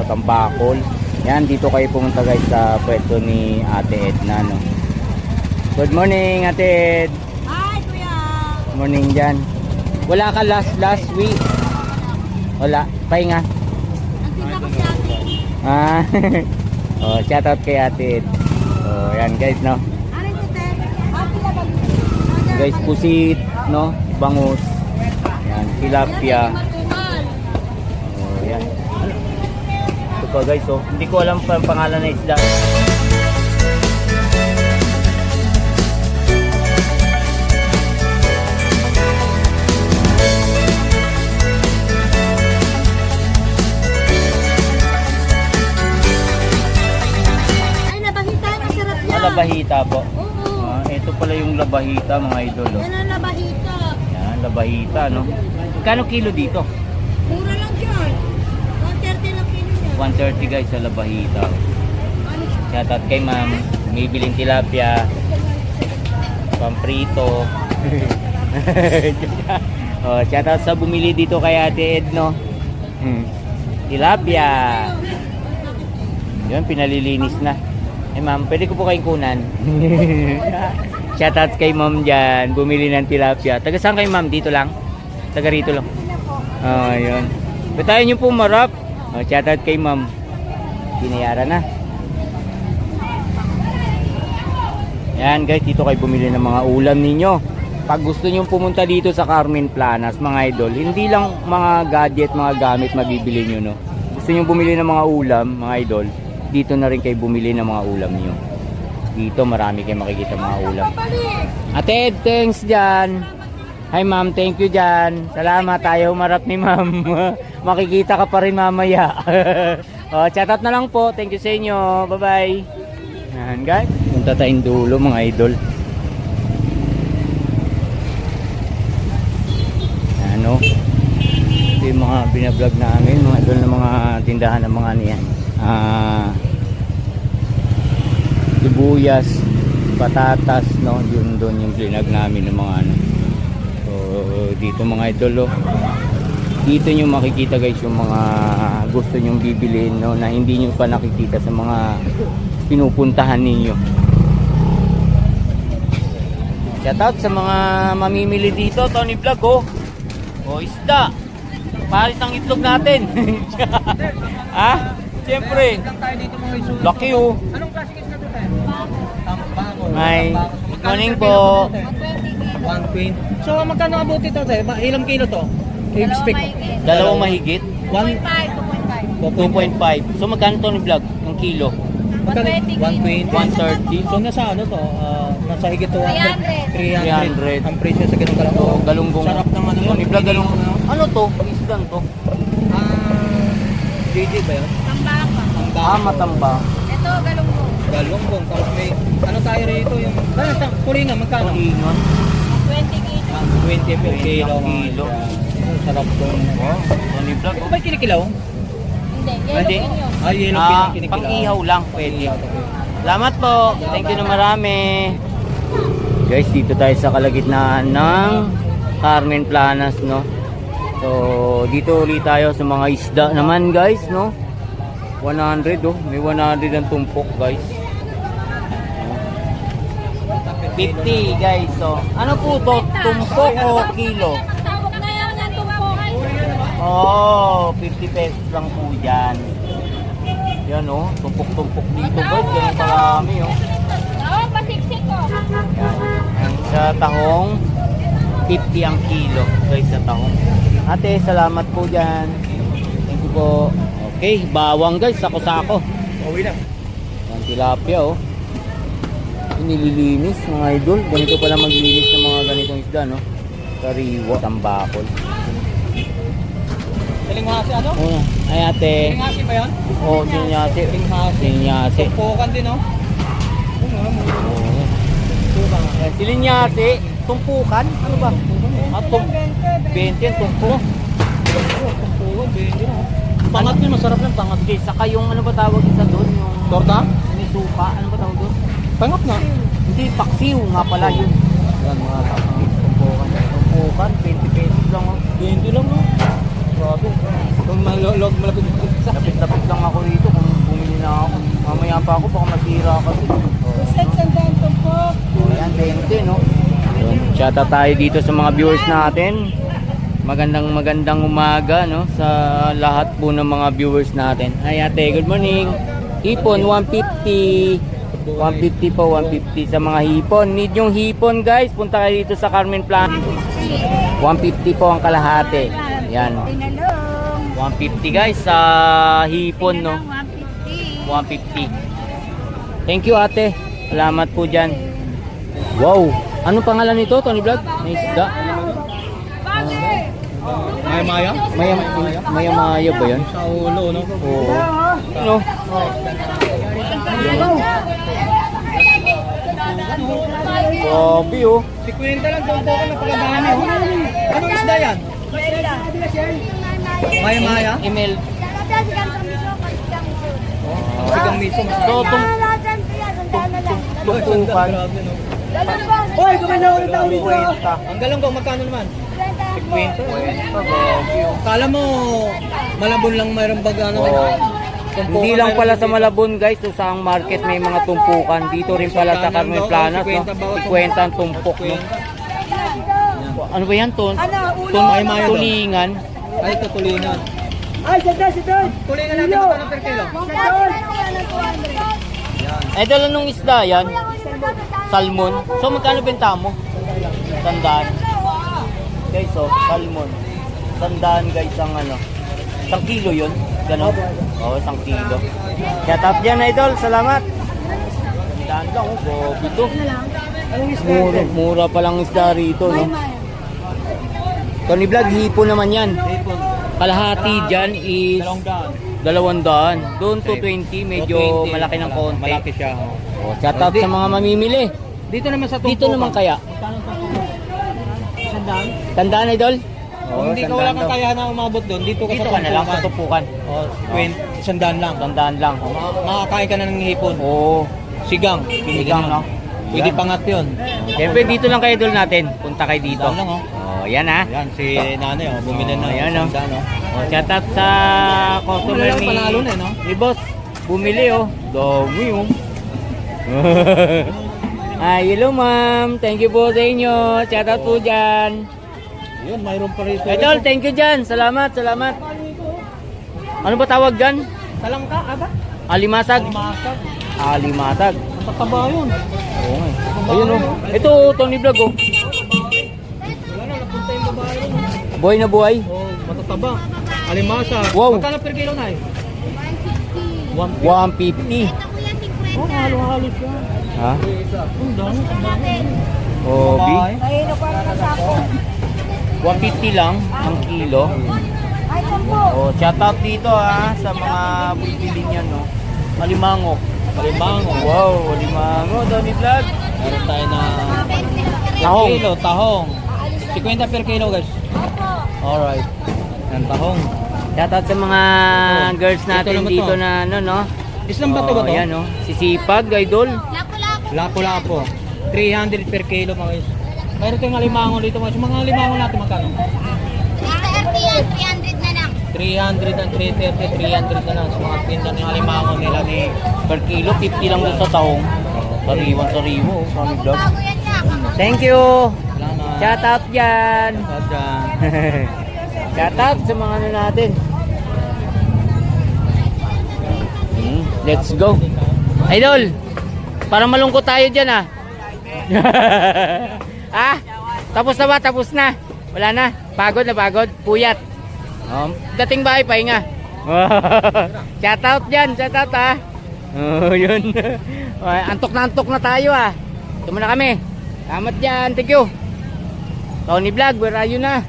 o Tambakol. Yan, dito kayo pumunta guys sa pwesto ni Ate Edna, no. Good morning, Ate Ed. Hi, kuya! Morning dyan. Wala ka last last week? Wala. Pahinga. Tinda ko si ate. Ah. oh, shout out kay Ate Ed. Oh, yan guys, no. Ano? Guys, pusit, no? Bangus. Yan, tilapia. Pa guys, oh. Hindi ko alam pa ang pangalan na isda. Ay, nabahita. Masarap yan. Ah, labahita po. Oo. Ah, ito pala yung labahita, mga idol, oh. Yan ang nabahita. Yan, labahita, no? Kano kilo dito? Mura lang 130 guys sa labahita. Ano siya? Shout out kay ma'am. Bibiling tilapia. Pamprito. oh, shout out sa bumili dito kay Ate Ed, no? Hmm. Tilapia. Yun, pinalilinis na. Eh ma'am, pwede ko po kayong kunan. shout out kay ma'am dyan. Bumili ng tilapia. Taga saan kayo ma'am? Dito lang? Taga rito lang. Oh, yun. Batayan niyo po marap. Oh, shout out kay ma'am. Binayaran na. Yan guys, dito kayo bumili ng mga ulam ninyo. Pag gusto niyo pumunta dito sa Carmen Planas, mga idol, hindi lang mga gadget, mga gamit mabibili niyo, no. Gusto niyo bumili ng mga ulam, mga idol, dito na rin kayo bumili ng mga ulam niyo. Dito marami kayo makikita mga ulam. Ate thanks dyan. Hi ma'am, thank you dyan. Salamat, ayaw marap ni ma'am. Makikita ka pa rin mamaya. oh, chat out na lang po. Thank you sa inyo. Bye-bye. Yan guys. Punta tayong dulo mga idol. Ano? Ito yung mga binablog namin. Mga idol ng mga tindahan ng mga niyan. Ah... sibuyas, patatas, no? Yun doon yung klinag namin ng mga ano. Dito mga idol, oh. Dito nyo makikita guys yung mga gusto nyong bibilin, no? Na hindi nyo pa nakikita sa mga pinupuntahan ninyo. Shoutout sa mga mamimili dito, Tony Vlog, oh. O, isda. Paris ang itlog natin. ha? Siyempre. Laki, oh. Anong klase isda to tayo? Tambako. Hi. Morning po. 120. So magkano abuti to tayo? Ma- Ilang kilo to? Cave stick. Dalawang mahigit. 1 2.5. So magkano to ni vlog? Yung kilo? 120. 130. So nasa ano to? Ah, nasa higit 200. 300. 300. Ang presyo sa ganung kalaki. So, galunggong. Sarap naman Yun, ni vlog galung. Ano to? Isdan to? Ah, JJ ba yun? Tambaka. Tambako. Ah, matamba. Ito, galunggong. Galunggong. Tapos may ano tayo rito yung... Ano, ta- kulingan, magkano? Ingon. 20 kilo. 20 per 20 kilo. ang mga kilo. isda. Oh, Sarap to. Wow. So ni vlog. Ito ba kinikilaw? Hindi, yellow Hindi. yun. Ah, yellow Ah, kinikilaw. pang-ihaw lang pwede. Salamat po. Thank you na marami. Guys, dito tayo sa kalagitnaan ng Carmen Planas, no? So, dito ulit tayo sa mga isda naman, guys, no? 100, oh. May 100 ang tumpok, guys. 50, guys. So, ano po to? Tumpok o kilo? Tawag na yan. Oh, 50 pesos lang po dyan. Yan oh, tumpok-tumpok dito guys. Ganun karami oh. Oo, pasiksik ko. Yan. Yan. Sa tahong, 50 ang kilo guys sa tahong. Ate, salamat po dyan. Thank you po. Okay, bawang guys, sako-sako. Uwi na. Yan, tilapia oh. Nililinis mga idol. Ganito pala maglilinis ng mga ganitong isda no. Kariwa, tambakol. Talinghasi ano? Oh, ay ate. Talinghasi ba yan? Oh, dinyasi. Talinghasi. Dinyasi. Tumpukan din oh. Oo, ano mo? Oh. Tumpukan. Eh, si Linyasi, tumpukan? Ano ba? Ah, tum 20 ang tumpok. Tumpukan, bindi oh. Pangat yun, masarap ng pangat. Okay, saka yung ano ba tawag isa doon? Yung Torta? may suka, ano ba tawag doon? Pangat na. Hindi, paksiw nga pala yun. Yan mga kapatid. Tumpukan. Tumpukan, 20 pesos lang. Oh. Bindi lang no. Grabe. Kung malog malapit sa Lapit-lapit lang ako pa ako, baka masira kasi. Set sandaan. Oh, Ayan, 20, no? Shoutout tayo dito sa mga viewers natin. Magandang magandang umaga, no? Sa lahat po ng mga viewers natin. Hi ate, good morning. Hipon, 150. 150 po, 150 sa mga hipon. Need yung hipon, guys. Punta kayo dito sa Carmen Plan. 150 po ang kalahati. Yan. Tinalong. 150 guys sa hipon, no? 150. 150. Thank you ate. Salamat po dyan. Wow! Anong pangalan nito, Tony Vlog? May isda? Maya Maya? Maya, maya maya ba yan? Sa ulo, no? Oo. Ano? Grabe oh. Si Kwenta lang, doon po ako napagandaan niyo. Anong isda yan? Maya Maya? Email. Sigang miso. Tumpukan. Grabe, no? Hoy, kumain na ulit ako dito. Kwenta. Ang galunggong, magkano naman? Kwenta. Kwenta, grabe oh. Kala mo, malabon lang mayroong baga ano? Oo. Tumpukan Hindi lang pala sa Malabon guys, so sa ang market may mga tumpukan. Dito rin pala sa Carmen Planas, no? Ikwenta ang tumpok, no? Ano ba yan, Ton? Ano, mayo daw. tulingan. Ay, ito tulingan. Ay, sada, sada. Tulingan natin magkano per kilo? Eh, dala nung isda yan. Salmon. So, magkano benta mo? Sandaan. Guys, so, salmon. Sandaan guys ang ano. Isang kilo yun. Ganon. Oo, isang kilo. Shout out dyan, idol. Salamat. Sandaan lang, oh. Gobi to. Mura, mura pa lang isda rito, no? Tony Vlog, hipo naman yan. Kalahati dyan is Dalawang daan. daan. Doon to 20, medyo 220. malaki ng konti. Malaki siya. oh. Oh, shout out sa mga mamimili. Dito naman sa tumpukan. Dito naman kaya. Sandaan? Tandaan idol? Kung hindi ka wala kang kaya na umabot doon, dito ka Dito sa ka na lang sa tumpukan. tupukan. Oh, kwent, sandaan lang. Tandaan lang. Oh, ma- makakain ka na ng hipon. Oo. Sigang. Sigang, no? Pwede Yan. pangat yun. Siyempre dito lang kayo idol natin. Punta kayo dito. Sandaan lang, oh. Oh, yan ha. Yan, si nanay, oh, bumili na. Oh, yan, oh. Sandaan, oh. Oh, shout out sa customer Wala lang ni, panalo na, eh, no? ni boss. Bumili oh. Dami oh. Ay, hello ma'am. Thank you po sa inyo. Shout out po dyan. Yun, mayroon pa rito. Idol, thank you dyan. Salamat, salamat. Ano ba tawag dyan? Talang ka, aba? Alimasag. Masag. Alimasag. Tataba yun. Oo nga. eh. Ayun oh. Ito Tony Vlog oh. Wala na, napunta yung babae yun. oh. Buhay na buhay. Oh, matataba. Alimasa. Wow. Magkano per kilo na eh? 150. 150. Oh, halo-halo siya. Ha? Ang dami. Obi. Babae. Mahino pa rin ang sako. 150 lang ang kilo. Oh, shout out dito ha sa mga bibili niyan no. Alimango. Kalimango. Wow, alimango Tony Vlog. Meron tayo na Tahong. kilo, tahong. 50 per kilo guys. Alright. Yan tahong. Shout out sa mga girls Ito natin naman to. dito na ano no. Isang bato ba Oh, to? Yan no. Sisipag, idol. Lapo-lapo. 300 per kilo mga guys. Mayroon tayong alimango dito guys. Mga alimango natin magkano? 300 na lang. 300 and 330, 300 na lang sa mga tinda ng alimango nila ni Per kilo 50 lang doon sa tahong. Sariwan sariwa oh, Tony Vlog. Bago yan na. Thank you. Salamat. Shout out diyan. Shout dyan. Shout out sa mga ano natin. Hmm, let's go. Idol, para malungkot tayo dyan ah. ah, tapos na ba? Tapos na. Wala na. Pagod na pagod. Puyat. Um, dating bahay, pahinga. shout out dyan. Shout out ah. Oh, yun. Antok na antok na tayo ah. Ito muna kami. Salamat dyan. Thank you. Tony Vlog, where are you na?